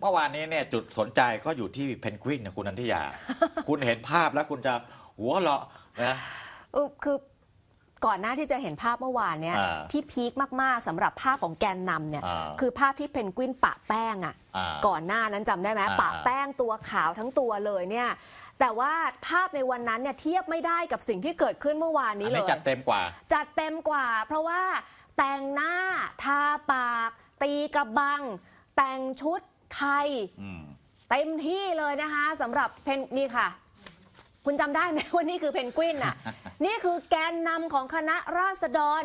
เมื่อวานนี้เนี่ยจุดสนใจก็อยู่ที่เพนกวินนะคุณนันทิยา คุณเห็นภาพแล้วคุณจะหัวเราะนะเออคือก่อนหน้าที่จะเห็นภาพเมื่อวานเนี่ยอ่าที่พีคมาก ๆสำหรับภาพของแกนนำเนี่ยอ่าคือภาพที่เพนกวินปะแป้งอะ่ะอ่าก่อนหน้านั้นจำได้ไหมอ่า ปะแป้งตัวขาวทั้งตัวเลยเนี่ยแต่ว่าภาพในวันนั้นเนี่ยเทียบไม่ได้กับสิ่งที่เกิดขึ้นเมื่อวานนี้อันเลนี้ย จัดเต็มกว่า จัดเต็มกว่า เพราะว่าแต่งหน้าทาปาก ตีกระบัง แต่งชุด ไทยอืมเต็มที่เลยนะคะสำหรับเพนนี่ค่ะ คุณจำได้ไหมว่านี่คือเพนกวินอะ นี่คือแกนนำของคณะราษฎร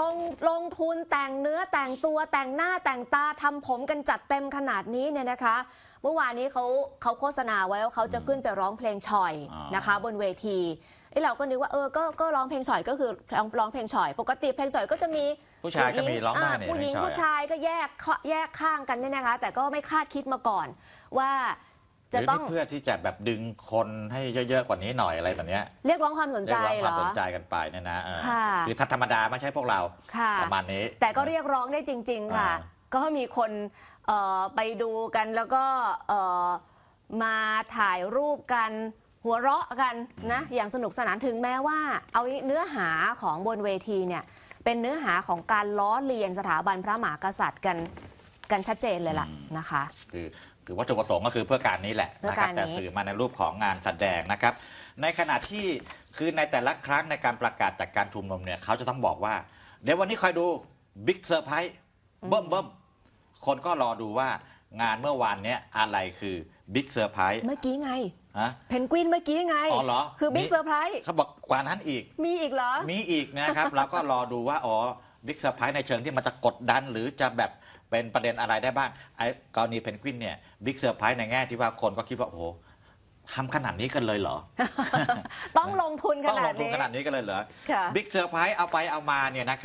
ลงลงทุนแต่งเนื้อแต่งตัวแต่งหน้าแต่งตาทำผมกันจัดเต็มขนาดนี้เนี่ยนะคะ เมื่อวานนี้เขาเขาโฆษณาไว้ว่าเขาจะขึ้นไปร้องเพลงฉ่อยอ่านนะคะ บนเวทีไอ้เราก็นึกว่าเออก็ก็ร้องเพลงฉ่อยก็คือร้องร้องเพลงฉ่อย ปกติเพลงฉ่อยก็จะมีผู้ชายก็มีร้องได้าเนี่ยผู้หญิงเพลงฉ่อยผู้ชายก็แยกข้อแยกข้างกันเนี่ยนะคะ แต่ก็ไม่คาดคิดมาก่อนว่าจะหรือต้องนี่เพื่อที่จะแบบดึงคนให้เยอะๆกว่านี้หน่อยอะไรแบบเนี้ยเรียกร้องความสนใจเรียกร้องคเหรวามอสนใจกันไปเนี่ยนะเออค่ะคือถ้าธรรมดาไม่ใช่พวกเราค่ะประมาณนี้ แต่ก็เรียกร้องได้จริง ๆ ค่ะอ่าก็มีคนเอ่อไปดูกันแล้วก็เอ่อมาถ่ายรูปกัน หัวเราะกันนะอย่างสนุกสนานถึงแม้ว่า เอาเนื้อหาของบนเวทีเนี่ยเป็นเนื้อหาของการล้อเลียนสถาบันพระมหากษัตริย์กันกันชัดเจนเลยล่ะนะคะ คือคือวัตถุประสงค์ก็คือเพื่อการนี้แหละเพื่อนะครัการบแต่นี้สื่อมาในรูปของงานแสดงนะครับ ในขณะที่คือในแต่ละครั้งในการประกาศจากการชุมนุมเนี่ยเขาจะต้องบอกว่า เดี๋ยววันนี้คอยดูบิ๊กเซอร์ไพรส์เบิ่มเบิ่มคนก็รอดูว่างานเมื่อวานเนี้ยอะไรคือบิ๊กเซอร์ไพรส์เมื่อกี้ไง ฮะเพนกวินเมื่อกี้ไง อ๋อเหรอคือบิ๊กมีเซอร์ไพรส์เขาบอกกว่านั้นอีก มีอีกเหรอ มีอีกนะครับ เราก็รอดูว่า อ๋อบิ๊กเซอร์ไพรส์ในเชิงที่มันจะกดดันหรือจะแบบเป็นประเด็นอะไรได้บ้างไอ้กรณีเพนกวินเนี่ยบิ๊กเซอร์ไพรส์ในแง่ที่ว่าคนก็คิดว่า โอ้โหทำขนาดนี้กันเลยเหรอ ต้องลงทุนขต้องนาลดงทุนนี้ขนาดนี้กันเลยเหรอค่ะบิ๊กเซอร์ไพรส์เอาไปเอามาเนี่ยนะครับ